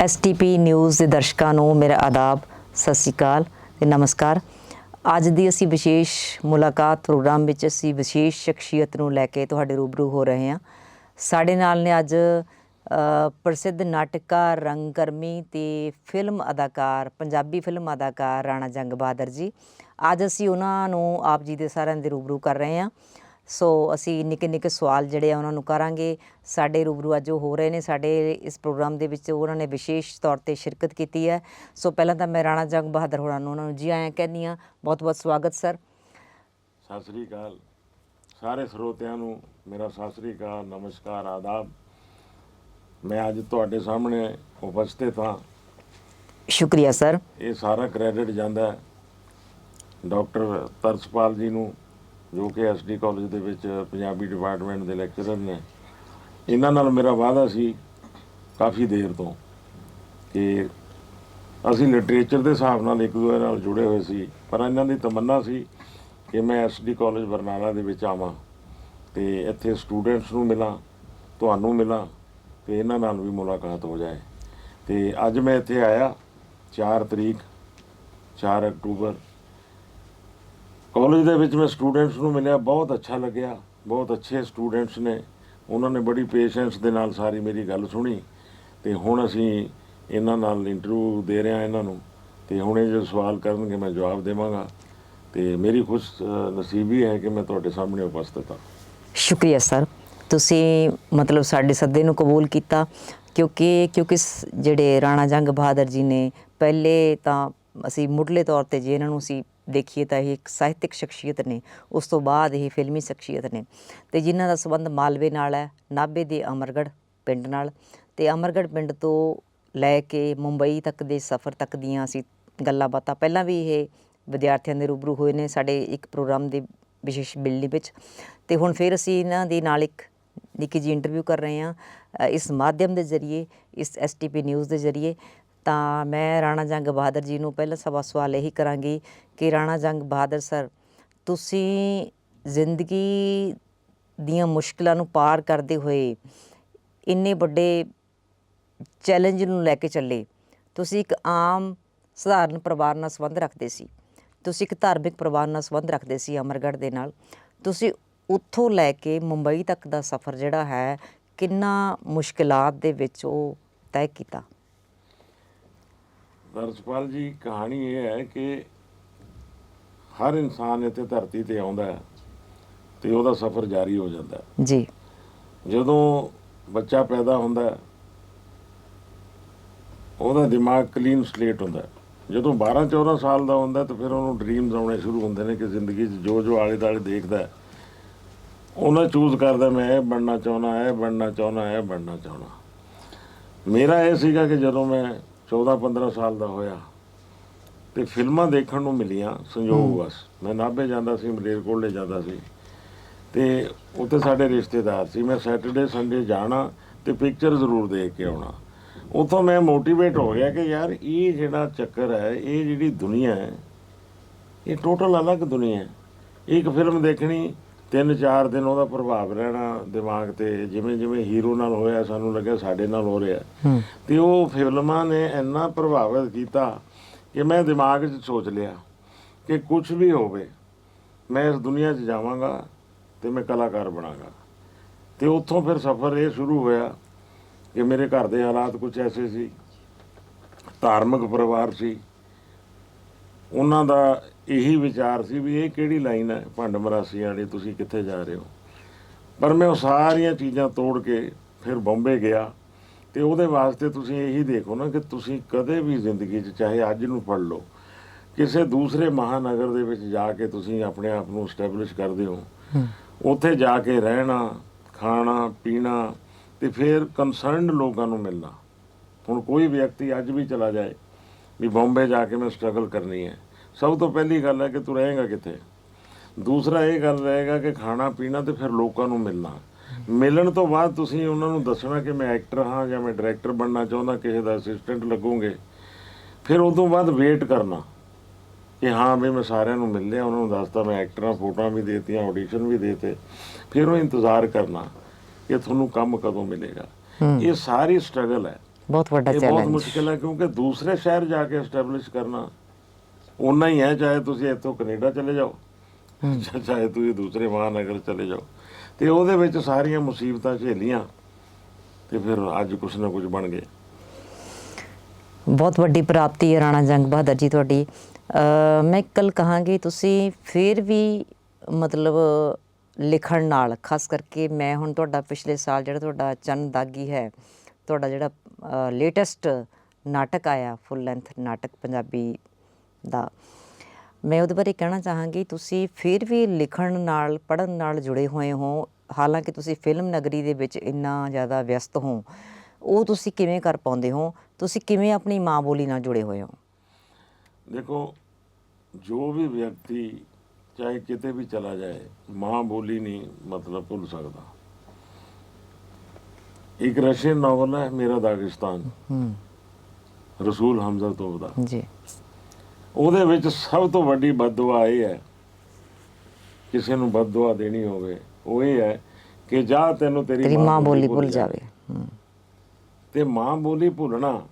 STP news ਦੇ ਦਰਸ਼ਕਾਂ ਨੂੰ ਮੇਰਾ ਆਦਾਬ ਸਤਿ ਸ਼੍ਰੀ ਅਕਾਲ ਤੇ ਨਮਸਕਾਰ। ਅੱਜ ਦੀ ਅਸੀਂ ਵਿਸ਼ੇਸ਼ ਮੁਲਾਕਾਤ ਪ੍ਰੋਗਰਾਮ ਵਿੱਚ ਅਸੀਂ ਵਿਸ਼ੇਸ਼ ਸ਼ਖਸੀਅਤ ਨੂੰ ਲੈ ਕੇ ਤੁਹਾਡੇ ਰੂਬਰੂ ਹੋ ਰਹੇ ਹਾਂ। ਸਾਡੇ ਨਾਲ ਨੇ ਅੱਜ ਅ, ਪ੍ਰਸਿੱਧ ਨਾਟਕਕਾਰ ਰੰਗਕਰਮੀ ਤੇ ਫਿਲਮ ਅਦਾਕਾਰ ਪੰਜਾਬੀ ਫਿਲਮ ਅਦਾਕਾਰ ਰਾਣਾ ਜੰਗ ਬਹਾਦਰ ਜੀ। ਅੱਜ ਅਸੀਂ ਉਹਨਾਂ ਨੂੰ ਆਪ ਜੀ ਦੇ ਸਾਰਿਆਂ ਦੇ ਰੂਬਰੂ ਕਰ ਰਹੇ ਹਾਂ। ਸੋ ਅਸੀਂ ਨਿੱਕੇ ਨਿੱਕੇ ਸਵਾਲ ਜਿਹੜੇ ਆ ਉਹਨਾਂ ਨੂੰ ਕਰਾਂਗੇ। ਸਾਡੇ ਰੂਬਰੂ ਅੱਜ ਹੋ ਰਹੇ ਨੇ। ਸਾਡੇ ਇਸ ਪ੍ਰੋਗਰਾਮ ਦੇ ਵਿੱਚ ਉਹਨਾਂ ਨੇ ਵਿਸ਼ੇਸ਼ ਤੌਰ ਤੇ ਸ਼ਿਰਕਤ ਕੀਤੀ ਹੈ। ਸੋ ਪਹਿਲਾਂ ਤਾਂ ਮੈਂ ਰਾਣਾ ਜੰਗ ਬਹਾਦਰ ਹੋਰਾਂ ਨੂੰ ਉਹਨਾਂ ਨੂੰ ਜੀ ਆਇਆਂ ਕਹਿੰਦੀ ਹਾਂ। ਬਹੁਤ ਬਹੁਤ ਸਵਾਗਤ ਸਰ। ਸਤਿ ਸ੍ਰੀ ਅਕਾਲ। ਸਾਰੇ ਸਰੋਤਿਆਂ ਨੂੰ ਮੇਰਾ ਸਤਿ ਸ੍ਰੀ ਅਕਾਲ ਨਮਸਕਾਰ ਆਦਾਬ। ਮੈਂ ਅੱਜ ਤੁਹਾਡੇ ਸਾਹਮਣੇ ਉਪਸਥਿਤ ਹਾਂ। ਸ਼ੁਕਰੀਆ ਸਰ। ਇਹ ਸਾਰਾ ਕ੍ਰੈਡਿਟ ਜਾਂਦਾ ਹੈ। ਡਾਕਟਰ ਤਰਸਪਾਲ ਜੀ ਨੂੰ ਜੋ ਕਿ ਐਸਡੀ ਕਾਲਜ ਦੇ ਵਿੱਚ ਪੰਜਾਬੀ ਡਿਪਾਰਟਮੈਂਟ ਦੇ ਲੈਕਚਰਰ ਨੇ। ਇਹਨਾਂ ਨਾਲ ਮੇਰਾ ਵਾਅਦਾ ਸੀ ਕਾਫੀ ਦੇਰ ਤੋਂ ਕਿ ਅਸੀਂ ਲਿਟਰੇਚਰ ਦੇ ਹਿਸਾਬ ਨਾਲ ਇੱਕ ਦੂਜੇ ਨਾਲ ਜੁੜੇ ਹੋਏ ਸੀ, ਪਰ ਇਹਨਾਂ ਦੀ ਤਮੰਨਾ ਸੀ ਕਿ ਮੈਂ ਐਸਡੀ ਕਾਲਜ ਬਰਨਾਲਾ ਦੇ ਵਿੱਚ ਆਵਾਂ ਤੇ ਇੱਥੇ ਸਟੂਡੈਂਟਸ ਨੂੰ ਮਿਲਾਂ, ਤੁਹਾਨੂੰ ਮਿਲਾਂ ਤੇ ਇਹਨਾਂ ਨਾਲ ਵੀ ਮੁਲਾਕਾਤ ਹੋ ਜਾਏ। ਤੇ ਅੱਜ ਮੈਂ ਇੱਥੇ ਆਇਆ 4 ਤਰੀਕ 4 ਅਕਤੂਬਰ ਕਾਲਜ ਦੇ ਵਿੱਚ ਮੈਂ ਸਟੂਡੈਂਟਸ ਨੂੰ ਮਿਲਿਆ ਬਹੁਤ ਅੱਛਾ ਲੱਗਿਆ ਬਹੁਤ ਅੱਛੇ ਸਟੂਡੈਂਟਸ ਨੇ। ਉਹਨਾਂ ਨੇ ਬੜੀ ਪੇਸ਼ੈਂਸ ਦੇ ਨਾਲ ਸਾਰੀ ਮੇਰੀ ਗੱਲ ਸੁਣੀ ਤੇ ਹੁਣ ਅਸੀਂ ਇਹਨਾਂ ਨਾਲ ਇੰਟਰਵਿਊ ਦੇ ਰਹੇ ਹਾਂ ਇਹਨਾਂ ਨੂੰ ਤੇ ਹੁਣ ਇਹ ਜੋ ਸਵਾਲ ਕਰਨਗੇ ਮੈਂ ਜਵਾਬ ਦੇਵਾਂਗਾ ਤੇ ਮੇਰੀ ਖੁਸ਼ ਅ, ਨਸੀਬੀ ਹੈ ਕਿ ਮੈਂ ਤੁਹਾਡੇ ਸਾਹਮਣੇ ਉਪਸਥਿਤ ਹਾਂ। ਸ਼ੁਕਰੀਆ ਸਰ। ਤੁਸੀਂ ਮਤਲਬ ਸਾਡੇ ਸੱਦੇ ਨੂੰ ਕਬੂਲ ਕੀਤਾ ਕਿਉਂਕਿ ਕਿਉਂਕਿ ਜਿਹੜੇ ਰਾਣਾ ਜੰਗ ਬਹਾਦਰ ਜੀ ਨੇ ਪਹਿਲੇ ਤਾਂ ਅਸੀਂ ਮੁੱਢਲੇ ਤੌਰ ਤੇ ਜੇ ਇਹਨਾਂ ਨੂੰ ਅਸੀਂ ਦੇਖੀਏ ਤਾਂ ਇਹ ਇੱਕ ਸਾਹਿਤਿਕ ਸ਼ਖਸੀਅਤ ਨੇ, ਉਸ ਤੋਂ ਬਾਅਦ ਇਹ ਫਿਲਮੀ ਸ਼ਖਸੀਅਤ ਨੇ। ਤੇ ਜਿਨ੍ਹਾਂ ਦਾ ਸੰਬੰਧ ਮਾਲਵੇ ਨਾਲ ਹੈ, ਨਾਭੇ ਦੇ ਅਮਰਗੜ੍ਹ ਪਿੰਡ ਨਾਲ। ਤੇ ਅਮਰਗੜ੍ਹ ਪਿੰਡ ਤੋਂ ਲੈ ਕੇ ਮੁੰਬਈ ਤੱਕ ਦੇ ਸਫ਼ਰ ਤੱਕ ਦੀਆਂ ਅਸੀਂ ਗੱਲਾਂ ਬਾਤਾਂ, ਪਹਿਲਾਂ ਵੀ ਇਹ ਵਿਦਿਆਰਥੀਆਂ ਦੇ ਰੂਬਰੂ ਹੋਏ ਨੇ ਸਾਡੇ ਇੱਕ ਪ੍ਰੋਗਰਾਮ ਦੇ ਵਿਸ਼ੇਸ਼ ਬਿਲਡਿੰਗ ਵਿੱਚ। ਤੇ ਹੁਣ ਫਿਰ ਅਸੀਂ ਇਹਨਾਂ ਦੇ ਨਾਲ ਇੱਕ ਨਿੱਕੀ ਜੀ ਇੰਟਰਵਿਊ ਕਰ ਰਹੇ ਹਾਂ ਇਸ ਮਾਧਿਅਮ ਦੇ ਜ਼ਰੀਏ, ਇਸ ਐਸਟੀਪੀ ਨਿਊਜ਼ ਦੇ ਜ਼ਰੀਏ। ਤਾਂ ਮੈਂ ਰਾਣਾ ਜੰਗ ਬਹਾਦਰ ਜੀ ਨੂੰ ਪਹਿਲਾ ਸਵਾ ਸਵਾਲ ਇਹੀ ਕਰਾਂਗੀ ਕਿ ਰਾਣਾ ਜੰਗ ਬਹਾਦਰ ਸਰ, ਤੁਸੀਂ ਜ਼ਿੰਦਗੀ ਦੀਆਂ ਮੁਸ਼ਕਲਾਂ ਨੂੰ ਪਾਰ ਕਰਦੇ ਹੋਏ ਇੰਨੇ ਵੱਡੇ ਚੈਲੰਜ ਨੂੰ ਲੈ ਕੇ ਚੱਲੇ, ਤੁਸੀਂ ਇੱਕ ਆਮ ਸਧਾਰਨ ਪਰਿਵਾਰ ਨਾਲ ਸੰਬੰਧ ਰੱਖਦੇ ਸੀ, ਤੁਸੀਂ ਇੱਕ ਧਾਰਮਿਕ ਪਰਿਵਾਰ ਨਾਲ ਸੰਬੰਧ ਰੱਖਦੇ ਸੀ ਅਮਰਗੜ੍ਹ ਦੇ ਨਾਲ, ਤੁਸੀਂ ਉੱਥੋਂ ਲੈ ਕੇ ਮੁੰਬਈ ਤੱਕ ਦਾ ਸਫ਼ਰ ਜਿਹੜਾ ਹੈ ਕਿੰਨਾ ਮੁਸ਼ਕਲਾਂ ਦੇ ਵਿੱਚ ਉਹ ਤੈਅ ਕੀਤਾ? ਦਰਸਪਾਲ ਜੀ ਕਹਾਣੀ ਇਹ ਹੈ ਕਿ ਹਰ ਇਨਸਾਨ ਇੱਥੇ ਧਰਤੀ ਤੇ ਆਉਂਦਾ ਹੈ ਤੇ ਉਹਦਾ ਸਫ਼ਰ ਜਾਰੀ ਹੋ ਜਾਂਦਾ ਹੈ। ਜੀ। ਜਦੋਂ ਬੱਚਾ ਪੈਦਾ ਹੁੰਦਾ ਹੈ ਉਹਦਾ ਦਿਮਾਗ ਕਲੀਨ ਸਲੇਟ ਹੁੰਦਾ ਹੈ। ਜਦੋਂ 12 14 ਸਾਲ ਦਾ ਹੁੰਦਾ ਹੈ ਤਾਂ ਫਿਰ ਉਹਨੂੰ ਡ੍ਰੀਮਸ ਆਉਣੇ ਸ਼ੁਰੂ ਹੁੰਦੇ ਨੇ ਕਿ ਜ਼ਿੰਦਗੀ 'ਚ ਜੋ ਜੋ ਆਲੇ ਦੁਆਲੇ ਦੇਖਦਾ ਹੈ ਉਹਨਾਂ ਚੂਜ਼ ਕਰਦਾ ਮੈਂ ਇਹ ਬਣਨਾ ਚਾਹੁੰਦਾ ਇਹ ਬਣਨਾ ਚਾਹੁੰਦਾ ਇਹ ਬਣਨਾ ਚਾਹੁੰਦਾ। ਮੇਰਾ ਇਹ ਸੀਗਾ ਕਿ ਜਦੋਂ ਮੈਂ 14 15 ਸਾਲ ਦਾ ਹੋਇਆ। ਤੇ ਫਿਲਮਾਂ ਦੇਖਣ ਨੂੰ ਮਿਲੀਆਂ ਸੰਯੋਗ ਬਸ। ਮੈਂ ਨਾਭੇ ਜਾਂਦਾ ਸੀ ਮਲੇਰਕੋਟਲੇ ਜਾਂਦਾ ਸੀ। ਤੇ ਉੱਥੇ ਸਾਡੇ ਰਿਸ਼ਤੇਦਾਰ ਸੀ। ਮੈਂ ਸੈਟਰਡੇ ਸੰਡੇ ਜਾਣਾ ਤੇ ਪਿਕਚਰ ਜ਼ਰੂਰ ਦੇਖ ਕੇ ਆਉਣਾ। ਉਥੋਂ ਮੈਂ ਮੋਟੀਵੇਟ ਹੋ ਗਿਆ ਕਿ ਯਾਰ ਇਹ ਜਿਹੜਾ ਚੱਕਰ ਹੈ ਇਹ ਜਿਹੜੀ ਦੁਨੀਆ ਹੈ ਇਹ ਟੋਟਲ ਅਲੱਗ ਦੁਨੀਆ ਹੈ। ਇੱਕ ਫਿਲਮ ਦੇਖਣੀ ਤਿੰਨ ਚਾਰ ਦਿਨ ਉਹਦਾ ਪ੍ਰਭਾਵ ਰਹਿਣਾ ਦਿਮਾਗ ਤੇ ਜਿਵੇਂ ਜਿਵੇਂ ਹੀਰੋ ਨਾਲ ਹੋਇਆ ਸਾਨੂੰ ਲੱਗਿਆ ਸਾਡੇ ਨਾਲ ਹੋ ਰਿਹਾ। ਤੇ ਉਹ ਫਿਲਮਾਂ ਨੇ ਇੰਨਾ ਪ੍ਰਭਾਵਿਤ ਕੀਤਾ ਕਿ ਮੈਂ ਦਿਮਾਗ 'ਚ ਸੋਚ ਲਿਆ ਕਿ ਕੁਝ ਵੀ ਹੋਵੇ ਮੈਂ ਇਸ ਦੁਨੀਆ 'ਚ ਜਾਵਾਂਗਾ ਤੇ ਮੈਂ ਕਲਾਕਾਰ ਬਣਾਂਗਾ। ਤੇ ਉੱਥੋਂ ਫਿਰ ਸਫ਼ਰ ਇਹ ਸ਼ੁਰੂ ਹੋਇਆ ਕਿ ਮੇਰੇ ਘਰ ਦੇ ਹਾਲਾਤ ਕੁਝ ਐਸੇ ਸੀ। ਧਾਰਮਿਕ ਪਰਿਵਾਰ ਸੀ। ਉਹਨਾਂ ਦਾ ਇਹੀ ਵਿਚਾਰ ਸੀ ਵੀ ਇਹ ਕਿਹੜੀ ਲਾਈਨ ਹੈ? ਭੰਡ ਮਰਾਸੀ ਵਾਲੀ ਤੁਸੀਂ ਕਿੱਥੇ ਜਾ ਰਹੇ ਹੋ? ਪਰ ਮੈਂ ਉਹ ਸਾਰੀਆਂ ਚੀਜ਼ਾਂ ਤੋੜ ਕੇ ਫਿਰ ਬੰਬੇ ਗਿਆ ਤੇ ਉਹਦੇ ਵਾਸਤੇ ਤੁਸੀਂ ਇਹੀ ਦੇਖੋ ਨਾ ਕਿ ਤੁਸੀਂ ਕਦੇ ਵੀ ਜ਼ਿੰਦਗੀ 'ਚ ਚਾਹੇ ਅੱਜ ਨੂੰ ਪੜ ਲਓ ਕਿਸੇ ਦੂਸਰੇ ਮਹਾਨਗਰ ਦੇ ਵਿੱਚ ਜਾ ਕੇ ਤੁਸੀਂ ਆਪਣੇ ਆਪ ਨੂੰ ਸਟੈਬਲਿਸ਼ ਕਰਦੇ ਹੋ। ਉੱਥੇ ਜਾ ਕੇ ਰਹਿਣਾ ਖਾਣਾ ਪੀਣਾ ਤੇ ਫਿਰ ਕੰਸਰਨਡ ਲੋਕਾਂ ਨੂੰ ਮਿਲਣਾ। ਹੁਣ ਕੋਈ ਵਿਅਕਤੀ ਅੱਜ ਵੀ ਚਲਾ ਜਾਏ ਵੀ ਬੰਬੇ ਜਾ ਕੇ ਮੈਂ ਸਟਰਗਲ ਕਰਨੀ ਹੈ। ਸਭ ਤੋਂ ਪਹਿਲੀ ਗੱਲ ਹੈ ਕਿ ਤੂੰ ਰਹੇਗਾ ਕਿੱਥੇ? ਦੂਸਰਾ ਇਹ ਗੱਲ ਰਹੇਗਾ ਕਿ ਖਾਣਾ ਪੀਣਾ ਤੇ ਫਿਰ ਲੋਕਾਂ ਨੂੰ ਮਿਲਣਾ। ਮਿਲਣ ਤੋਂ ਬਾਅਦ ਤੁਸੀਂ ਉਹਨਾਂ ਨੂੰ ਦੱਸਣਾ ਕਿ ਮੈਂ ਐਕਟਰ ਹਾਂ ਜਾਂ ਮੈਂ ਡਾਇਰੈਕਟਰ ਬਣਨਾ ਚਾਹੁੰਦਾ ਕਿਸੇ ਦਾ ਅਸਿਸਟੈਂਟ ਲੱਗੋਗੇ। ਫਿਰ ਉਸ ਤੋਂ ਬਾਅਦ ਵੇਟ ਕਰਨਾ ਕਿ ਹਾਂ ਵੀ ਮੈਂ ਸਾਰਿਆਂ ਨੂੰ ਮਿਲ ਲਿਆ ਉਹਨਾਂ ਨੂੰ ਦੱਸਤਾ ਮੈਂ ਐਕਟਰਾਂ ਫੋਟੋਆਂ ਵੀ ਦੇਤੀਆਂ ਆਡੀਸ਼ਨ ਵੀ ਦੇਤੇ। ਫਿਰ ਉਹ ਇੰਤਜ਼ਾਰ ਕਰਨਾ ਕਿ ਤੁਹਾਨੂੰ ਕੰਮ ਕਦੋਂ ਮਿਲੇਗਾ। ਇਹ ਸਾਰੀ ਸਟਰਗਲ ਹੈ। ਬਹੁਤ ਵੱਡਾ ਇਹ ਬਹੁਤ ਚੈਲੰਜ ਮੁਸ਼ਕਿਲ ਹੈ ਕਿਉਂਕਿ ਦੂਸਰੇ ਸ਼ਹਿਰ ਜਾ ਕੇ ਐਸਟੈਬਲਿਸ਼ ਕਰਨਾ ਉਨਾ ਹੀ ਹੈ ਚਾਹੇ ਤੁਸੀਂ ਇੱਥੋਂ ਕੈਨੇਡਾ ਚਲੇ ਜਾਓ ਜਾਂ ਚਾਹੇ ਤੁਸੀਂ ਦੂਸਰੇ ਮਹਾਨਗਰ ਚਲੇ ਜਾਓ। ਤੇ ਉਹਦੇ ਵਿੱਚ ਸਾਰੀਆਂ ਮੁਸੀਬਤਾਂ ਝੇਲੀਆਂ ਤੇ ਫਿਰ ਅੱਜ ਕੁਛ ਨਾ ਕੁਛ ਬਣ ਗਏ। ਬਹੁਤ ਵੱਡੀ ਪ੍ਰਾਪਤੀ ਹੈ ਰਾਣਾ ਜੰਗ ਬਹਾਦਰ ਜੀ ਤੁਹਾਡੀ। ਅ, ਮੈਂ ਕੱਲ ਕਹਾਂਗੀ ਤੁਸੀਂ ਫਿਰ ਵੀ ਮਤਲਬ ਲਿਖਣ ਨਾਲ ਖਾਸ ਕਰਕੇ ਮੈਂ ਹੁਣ ਤੁਹਾਡਾ ਪਿਛਲੇ ਸਾਲ ਜਿਹੜਾ ਤੁਹਾਡਾ ਚੰਨ ਦਾਗੀ ਹੈ ਤੁਹਾਡਾ ਜਿਹੜਾ ਲੇਟੈਸਟ ਨਾਟਕ ਆਇਆ ਫੁੱਲ ਲੈਂਥ ਨਾਟਕ ਪੰਜਾਬੀ ਦਾ। ਮੈਂ ਉਹਦੇ ਬਾਰੇ ਕਹਿਣਾ ਚਾਹਾਂਗੀ, ਤੁਸੀਂ ਫਿਰ ਵੀ ਲਿਖਣ ਨਾਲ, ਪੜ੍ਹਨ ਨਾਲ ਜੁੜੇ ਹੋਏ ਹੋ। ਹਾਲਾਂਕਿ ਤੁਸੀਂ ਫਿਲਮ ਨਗਰੀ ਦੇ ਵਿੱਚ ਇੰਨਾ ਜ਼ਿਆਦਾ ਵਿਅਸਤ ਹੋ, ਉਹ ਤੁਸੀਂ ਕਿਵੇਂ ਕਰ ਪਾਉਂਦੇ ਹੋ? ਤੁਸੀਂ ਕਿਵੇਂ ਆਪਣੀ ਮਾਂ ਬੋਲੀ ਨਾਲ ਜੁੜੇ ਹੋਏ ਹੋ? ਦੇਖੋ, ਜੋ ਵੀ ਵਿਅਕਤੀ, ਚਾਹੇ ਕਿਤੇ ਵੀ ਚਲਾ ਜਾਏ, ਮਾਂ ਬੋਲੀ ਨਹੀਂ ਮਤਲਬ ਭੁੱਲ ਸਕਦਾ। ਇੱਕ ਰਸ਼ੀਅਨ ਨਾਵਲ ਹੈ ਮੇਰਾ ਦਾਗਿਸਤਾਨ। ਹੂੰ। ਰਸੂਲ ਹਮਜ਼ਾ ਤੋਬ ਦਾ ਜੀ। ਉਹਦੇ ਵਿੱਚ ਸਭ ਤੋਂ ਵੱਡੀ ਬਦਦੁਆ ਇਹ ਹੈ ਕਿਸੇ ਨੂੰ ਬਦਦੁਆ ਦੇਣੀ ਹੋਵੇ ਉਹ ਇਹ ਹੈ ਕਿ ਜਾ ਤੈਨੂੰ ਤੇਰੀ ਮਾਂ ਬੋਲੀ ਭੁੱਲ ਜਾਵੇ। ਤੇ ਮਾਂ ਬੋਲੀ ਭੁੱਲਣਾ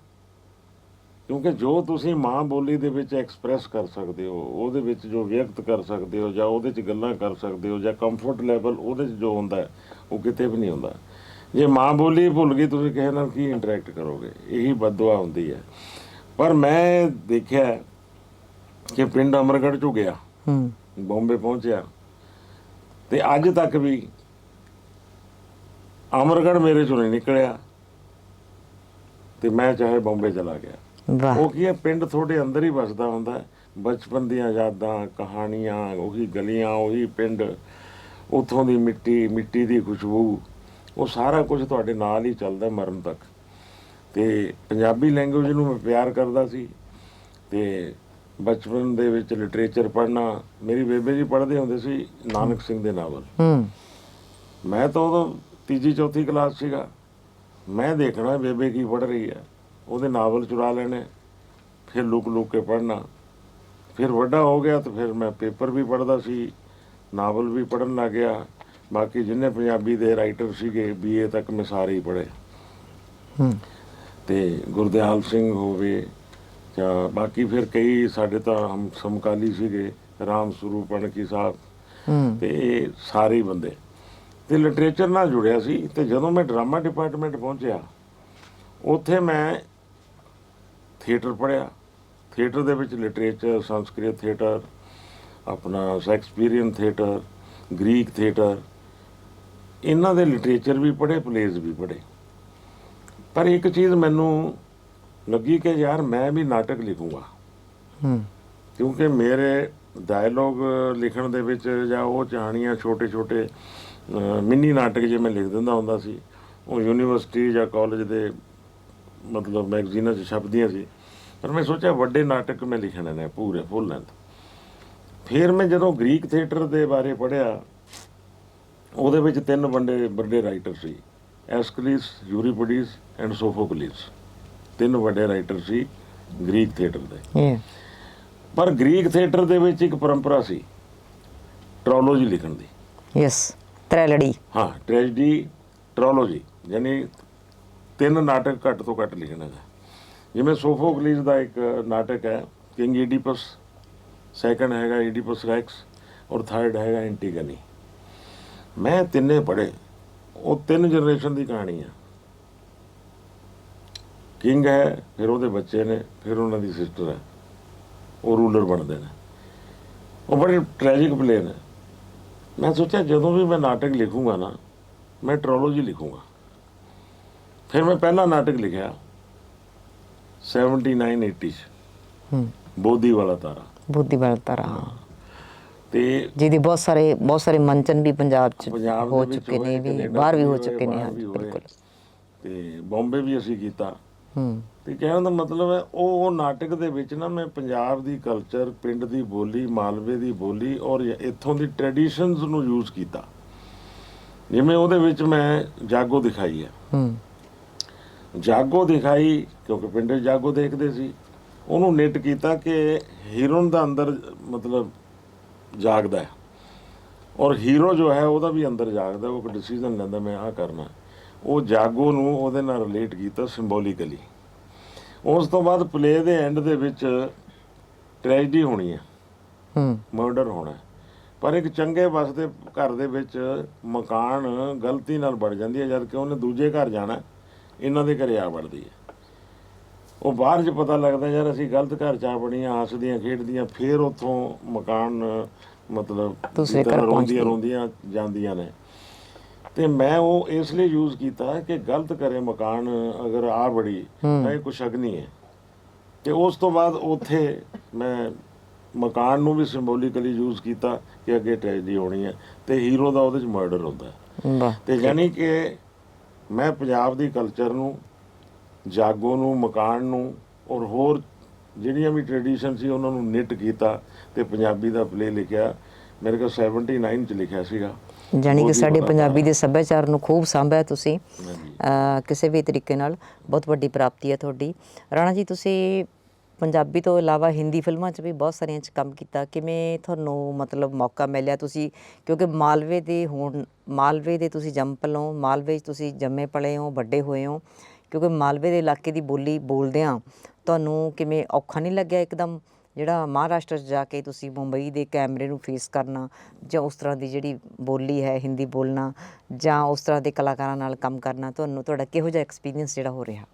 ਕਿਉਂਕਿ ਜੋ ਤੁਸੀਂ ਮਾਂ ਬੋਲੀ ਦੇ ਵਿੱਚ ਐਕਸਪ੍ਰੈਸ ਕਰ ਸਕਦੇ ਹੋ ਉਹਦੇ ਵਿੱਚ ਜੋ ਵਿਅਕਤ ਕਰ ਸਕਦੇ ਹੋ ਜਾਂ ਉਹਦੇ 'ਚ ਗੱਲਾਂ ਕਰ ਸਕਦੇ ਹੋ ਜਾਂ ਕੰਫਰਟ ਲੈਵਲ ਉਹਦੇ 'ਚ ਜੋ ਹੁੰਦਾ ਉਹ ਕਿਤੇ ਵੀ ਨਹੀਂ ਹੁੰਦਾ। ਜੇ ਮਾਂ ਬੋਲੀ ਭੁੱਲ ਗਈ ਤੁਸੀਂ ਕਿਸੇ ਨਾਲ ਕੀ ਇੰਟਰੈਕਟ ਕਰੋਗੇ? ਇਹੀ ਬਦਦੁਆ ਹੁੰਦੀ ਹੈ। ਪਰ ਮੈਂ ਦੇਖਿਆ ਕਿ ਪਿੰਡ ਅਮਰਗੜ੍ਹ ਚੋਂ ਗਿਆ। ਹੂੰ। ਬੰਬੇ ਪਹੁੰਚਿਆ। ਤੇ ਅੱਜ ਤੱਕ ਵੀ ਅਮਰਗੜ੍ਹ ਮੇਰੇ ਚੋਂ ਨਹੀਂ ਨਿਕਲਿਆ। ਤੇ ਮੈਂ ਚਾਹੇ ਬੰਬੇ ਚਲਾ ਗਿਆ। ਉਹ ਕੀ ਹੈ? ਪਿੰਡ ਤੁਹਾਡੇ ਅੰਦਰ ਹੀ ਵਸਦਾ ਹੁੰਦਾ। ਬਚਪਨ ਦੀਆਂ ਯਾਦਾਂ ਕਹਾਣੀਆਂ ਉਹੀ ਗਲੀਆਂ ਉਹੀ ਪਿੰਡ। ਉਥੋਂ ਦੀ ਮਿੱਟੀ ਮਿੱਟੀ ਦੀ ਖੁਸ਼ਬੂ। ਉਹ ਸਾਰਾ ਕੁਝ ਤੁਹਾਡੇ ਨਾਲ ਹੀ ਚੱਲਦਾ ਮਰਨ ਤੱਕ। ਤੇ ਪੰਜਾਬੀ ਲੈਂਗੁਏਜ ਨੂੰ ਮੈਂ ਪਿਆਰ ਕਰਦਾ ਸੀ ਤੇ ਬਚਪਨ ਦੇ ਵਿੱਚ ਲਿਟਰੇਚਰ ਪੜ੍ਹਨਾ ਮੇਰੀ ਬੇਬੇ ਜੀ ਪੜ੍ਹਦੇ ਹੁੰਦੇ ਸੀ ਨਾਨਕ ਸਿੰਘ ਦੇ ਨਾਵਲ। ਹੂੰ। ਮੈਂ ਤਾਂ ਉਦੋਂ ਤੀਜੀ ਚੌਥੀ ਕਲਾਸ ਸੀਗਾ। ਮੈਂ ਦੇਖਣਾ ਬੇਬੇ ਕੀ ਪੜ੍ਹ ਰਹੀ ਹੈ ਉਹਦੇ ਨਾਵਲ ਚੁਰਾ ਲੈਣੇ ਫਿਰ ਲੁਕ ਲੁਕ ਕੇ ਪੜ੍ਹਨਾ। ਫਿਰ ਵੱਡਾ ਹੋ ਗਿਆ ਤਾਂ ਫਿਰ ਮੈਂ ਪੇਪਰ ਵੀ ਪੜ੍ਹਦਾ ਸੀ ਨਾਵਲ ਵੀ ਪੜ੍ਹਨ ਲੱਗ ਗਿਆ। ਬਾਕੀ ਜਿੰਨੇ ਪੰਜਾਬੀ ਦੇ ਰਾਈਟਰ ਸੀਗੇ ਬੀਏ ਤੱਕ ਮੈਂ ਸਾਰੇ ਹੀ ਪੜ੍ਹੇ। ਹੂੰ। ਤੇ ਗੁਰਦਿਆਲ ਸਿੰਘ ਹੋਵੇ ਜਾਂ ਬਾਕੀ ਫਿਰ ਕਈ ਸਾਡੇ ਤਾਂ ਹਮ ਸਮਕਾਲੀ ਸੀਗੇ ਰਾਮ ਸਰੂਪ ਅਣਕੀ ਸਾਹਿਬ। ਤੇ ਇਹ ਸਾਰੇ ਬੰਦੇ। ਤੇ ਲਿਟਰੇਚਰ ਨਾਲ ਜੁੜਿਆ ਸੀ ਤੇ ਜਦੋਂ ਮੈਂ ਡਰਾਮਾ ਡਿਪਾਰਟਮੈਂਟ ਪਹੁੰਚਿਆ ਉੱਥੇ ਮੈਂ ਥੀਏਟਰ ਪੜ੍ਹਿਆ। ਥੀਏਟਰ ਦੇ ਵਿੱਚ ਲਿਟਰੇਚਰ ਸੰਸਕ੍ਰਿਤ ਥੀਏਟਰ ਆਪਣਾ ਸ਼ੈਕਸਪੀਰੀਅਨ ਥੀਏਟਰ ਗ੍ਰੀਕ ਥੀਏਟਰ ਇਹਨਾਂ ਦੇ ਲਿਟਰੇਚਰ ਵੀ ਪੜ੍ਹੇ ਪਲੇਜ਼ ਵੀ ਪੜ੍ਹੇ। ਪਰ ਇੱਕ ਚੀਜ਼ ਮੈਨੂੰ ਲੱਗੀ ਕਿ ਯਾਰ ਮੈਂ ਵੀ ਨਾਟਕ ਲਿਖੂੰਗਾ। ਹੂੰ। ਕਿਉਂਕਿ ਮੇਰੇ ਡਾਇਲੋਗ ਲਿਖਣ ਦੇ ਵਿੱਚ ਜਾਂ ਉਹ ਕਹਾਣੀਆਂ ਛੋਟੇ ਛੋਟੇ ਮਿੰਨੀ ਨਾਟਕ ਜੇ ਮੈਂ ਲਿਖ ਦਿੰਦਾ ਹੁੰਦਾ ਸੀ ਉਹ ਯੂਨੀਵਰਸਿਟੀ ਜਾਂ ਕਾਲਜ ਦੇ ਮਤਲਬ ਮੈਗਜ਼ੀਨਾਂ 'ਚ ਛਪਦੀਆਂ ਸੀ। ਪਰ ਮੈਂ ਸੋਚਿਆ ਵੱਡੇ ਨਾਟਕ ਮੈਂ ਲਿਖਣੇ ਨੇ ਪੂਰੇ ਫੁੱਲ ਲੈਂਥ ਫਿਰ ਮੈਂ ਜਦੋਂ ਗ੍ਰੀਕ ਥੀਏਟਰ ਦੇ ਬਾਰੇ ਪੜ੍ਹਿਆ ਉਹਦੇ ਵਿੱਚ ਤਿੰਨ ਵੱਡੇ ਵੱਡੇ ਰਾਈਟਰ ਸੀ ਐਸਕਲੀਸ ਯੂਰੀਪੋਡੀਸ ਐਂਡ ਸੋਫੋਕਲੀਸ ਤਿੰਨ ਵੱਡੇ ਰਾਈਟਰ ਸੀ ਗ੍ਰੀਕ ਥੀਏਟਰ ਦੇ। ਪਰ ਗ੍ਰੀਕ ਥੀਏਟਰ ਦੇ ਵਿੱਚ ਇੱਕ ਪਰੰਪਰਾ ਸੀ ਟ੍ਰੋਲੋਜੀ ਲਿਖਣ ਦੀ। ਯੈਸ ਤ੍ਰੈਲੜੀ ਹਾਂ ਟ੍ਰੈਜਡੀ ਟ੍ਰੋਲੋਜੀ ਯਾਨੀ ਤਿੰਨ ਨਾਟਕ ਘੱਟ ਤੋਂ ਘੱਟ ਲਿਖਣਾ ਹੈ ਜਿਵੇਂ ਸੋਫੋਕਲੀਸ ਦਾ ਇੱਕ ਨਾਟਕ ਹੈ ਕਿੰਗ ਈਡੀਪਸ ਸੈਕੰਡ ਹੈਗਾ ਈਡੀਪਸ ਰੈਕਸ ਔਰ ਥਰਡ ਹੈਗਾ ਐਂਟੀਗਨੀ ਮੈਂ ਤਿੰਨੇ ਪੜ੍ਹੇ। ਉਹ ਤਿੰਨ ਜਨਰੇਸ਼ਨ ਦੀ ਕਹਾਣੀ ਹੈ ਕਿੰਗ ਹੈ ਫਿਰ ਉਹਦੇ ਬੱਚੇ ਨੇ ਫਿਰ ਉਹਨਾਂ ਦੀ ਸਿਸਟਰ ਹੈ। ਉਹ ਰੂਲਰ ਬਣਦੇ ਨੇ। ਉਹ ਬੜੇ ਟ੍ਰੈਜਿਕ ਪਲੇ ਨੇ ਮੈਂ ਸੋਚਿਆ ਜਦੋਂ ਵੀ ਮੈਂ ਨਾਟਕ ਲਿਖੂੰਗਾ ਨਾ ਮੈਂ ਟ੍ਰੋਲੋਜੀ ਲਿਖੂੰਗਾ। ਫਿਰ ਮੈਂ ਪਹਿਲਾ ਨਾਟਕ ਲਿਖਿਆ 7980 ਚ ਹੂੰ। ਬੋਧੀ ਵਾਲਾ ਤਾਰਾ। ਬੁੱਧੀ ਬਲਤਾ ਰਹਾ ਤੇ ਜਿਹਦੀ ਬਹੁਤ ਸਾਰੇ ਬਹੁਤ ਸਾਰੇ ਮੰਚਨ ਵੀ ਪੰਜਾਬ ਚ ਪੰਜਾਬ ਹੋ ਚੁੱਕੇ ਨੇ ਵੀ ਬਾਹਰ ਵੀ ਹੋ ਚੁੱਕੇ ਨੇ ਹੋਏ। ਬਿਲਕੁਲ। ਤੇ ਬੰਬੇ ਵੀ ਅਸੀਂ ਕੀਤਾ। ਹੂੰ। ਤੇ ਕਹਿਣ ਦਾ ਮਤਲਬ ਹੈ ਉਹ ਉਹ ਨਾਟਕ ਦੇ ਵਿੱਚ ਨਾ ਮੈਂ ਪੰਜਾਬ ਦੀ ਕਲਚਰ ਪਿੰਡ ਦੀ ਬੋਲੀ ਮਾਲਵੇ ਦੀ ਬੋਲੀ ਔਰ ਇੱਥੋਂ ਦੀ ਟ੍ਰੈਡੀਸ਼ਨਸ ਨੂੰ ਯੂਜ਼ ਕੀਤਾ। ਜਿਵੇਂ ਉਹਦੇ ਵਿੱਚ ਮੈਂ ਜਾਗੋ ਦਿਖਾਈ ਹੈ। ਹੂੰ। ਜਾਗੋ ਦਿਖਾਈ ਕਿਉਂਕਿ ਪਿੰਡ ਜਾਗੋ ਦੇਖਦੇ ਸੀ। ਉਹਨੂੰ ਨਿਟ ਕੀਤਾ ਕਿ ਹੀਰੋਨ ਦਾ ਅੰਦਰ ਮਤਲਬ ਜਾਗਦਾ ਹੈ। ਔਰ ਹੀਰੋ ਜੋ ਹੈ ਉਹਦਾ ਵੀ ਅੰਦਰ ਜਾਗਦਾ ਉਹ ਕੋਈ ਡਿਸੀਜਨ ਲੈਂਦਾ ਮੈਂ ਆਹ ਕਰਨਾ ਉਹ ਜਾਗੋ ਨੂੰ ਉਹਦੇ ਨਾਲ ਰਿਲੇਟ ਕੀਤਾ ਸਿੰਬੋਲਿਕਲੀ ਉਸ ਤੋਂ ਬਾਅਦ ਪਲੇ ਦੇ ਐਂਡ ਦੇ ਵਿੱਚ ਟ੍ਰੈਜਡੀ ਹੋਣੀ ਹੈ। ਹੂੰ। ਮਰਡਰ ਹੋਣਾ। ਪਰ ਇੱਕ ਚੰਗੇ ਵਸਦੇ ਘਰ ਦੇ ਵਿੱਚ ਮਕਾਨ ਗਲਤੀ ਨਾਲ ਬਣ ਜਾਂਦੀ ਹੈ ਜਦ ਕਿ ਉਹਨੇ ਦੂਜੇ ਘਰ ਜਾਣਾ ਇਹਨਾਂ ਦੇ ਘਰੇ ਆ ਵੜਦੀ ਹੈ। ਉਹ ਬਾਹਰ 'ਚ ਪਤਾ ਲੱਗਦਾ ਯਾਰ ਅਸੀਂ ਗਲਤ ਘਰ ਚ ਆ ਬੜੀਆਂ ਹੱਸਦੀਆਂ ਖੇਡਦੀਆਂ ਫੇਰ ਉੱਥੋਂ ਮਕਾਨ ਮਤਲਬ ਦੂਸਰੇ ਘਰ ਰੋਂਦੀਆਂ ਜਾਂਦੀਆਂ ਨੇ। ਤੇ ਮੈਂ ਉਹ ਇਸ ਲਈ ਯੂਜ਼ ਕੀਤਾ ਕਿ ਗਲਤ ਕਰੇ ਮਕਾਨ ਅਗਰ ਆ ਬੜੀ ਤਾਂ ਇਹ ਕੁਛ ਅਗਨੀ ਹੈ। ਤੇ ਉਸ ਤੋਂ ਬਾਅਦ ਉੱਥੇ ਮੈਂ ਮਕਾਨ ਨੂੰ ਵੀ ਸਿੰਬੋਲਿਕਲੀ ਯੂਜ਼ ਕੀਤਾ ਕਿ ਅੱਗੇ ਟ੍ਰੈਜਡੀ ਹੋਣੀ ਹੈ ਤੇ ਹੀਰੋ ਦਾ ਉਹਦੇ ਚ ਮਰਡਰ ਹੁੰਦਾ। ਤੇ ਯਾਨੀ ਕਿ ਮੈਂ ਪੰਜਾਬ ਦੀ ਕਲਚਰ ਨੂੰ ਜਾਗੋ ਨੂੰ ਮਕਾਨ ਨੂੰ ਔਰ ਹੋਰ ਜਿਹੜੀਆਂ ਵੀ ਟ੍ਰੈਡੀਸ਼ਨ ਸੀ ਉਹਨਾਂ ਨੂੰ ਨਿਟ ਕੀਤਾ ਤੇ ਪੰਜਾਬੀ ਦਾ ਪਲੇ ਲਿਖਿਆ। ਮੇਰੇ ਕੋਲ 79 ਚ ਲਿਖਿਆ ਸੀਗਾ। ਜਾਣੀ ਕਿ ਸਾਡੇ ਪੰਜਾਬੀ ਦੇ ਸੱਭਿਆਚਾਰ ਨੂੰ ਖੂਬ ਸਾਂਭਿਆ ਤੁਸੀਂ। ਕਿਸੇ ਵੀ ਤਰੀਕੇ ਨਾਲ ਬਹੁਤ ਵੱਡੀ ਪ੍ਰਾਪਤੀ ਹੈ ਤੁਹਾਡੀ। ਰਾਣਾ ਜੀ ਤੁਸੀਂ ਪੰਜਾਬੀ ਤੋਂ ਇਲਾਵਾ ਹਿੰਦੀ ਫਿਲਮਾਂ 'ਚ ਵੀ ਬਹੁਤ ਸਾਰੀਆਂ 'ਚ ਕੰਮ ਕੀਤਾ। ਕਿਵੇਂ ਤੁਹਾਨੂੰ ਮਤਲਬ ਮੌਕਾ ਮਿਲਿਆ ਤੁਸੀਂ? ਕਿਉਂਕਿ ਮਾਲਵੇ ਦੇ ਹੋਣ ਮਾਲਵੇ ਦੇ ਤੁਸੀਂ ਜੰਮ ਪਲੋਂ ਮਾਲਵੇ 'ਚ ਤੁਸੀਂ ਜੰਮੇ ਪਲੇ ਹੋ ਵੱਡੇ ਹੋਏ ਹੋ। ਕਿਉਂਕਿ ਮਾਲਵੇ ਦੇ ਇਲਾਕੇ ਦੀ ਬੋਲੀ ਬੋਲਦਿਆਂ ਤੁਹਾਨੂੰ ਕਿਵੇਂ ਔਖਾ ਨਹੀਂ ਲੱਗਿਆ ਇੱਕਦਮ? ਜਿਹੜਾ ਮਹਾਰਾਸ਼ਟਰ 'ਚ ਜਾ ਕੇ ਤੁਸੀਂ ਮੁੰਬਈ ਦੇ ਕੈਮਰੇ ਨੂੰ ਫੇਸ ਕਰਨਾ ਜਾਂ ਉਸ ਤਰ੍ਹਾਂ ਦੀ ਜਿਹੜੀ ਬੋਲੀ ਹੈ ਹਿੰਦੀ ਬੋਲਣਾ ਜਾਂ ਉਸ ਤਰ੍ਹਾਂ ਦੇ ਕਲਾਕਾਰਾਂ ਨਾਲ ਕੰਮ ਕਰਨਾ ਤੁਹਾਨੂੰ ਤੁਹਾਡਾ ਕਿਹੋ ਜਿਹਾ ਐਕਸਪੀਰੀਅੰਸ ਜਿਹੜਾ ਹੋ ਰਿਹਾ?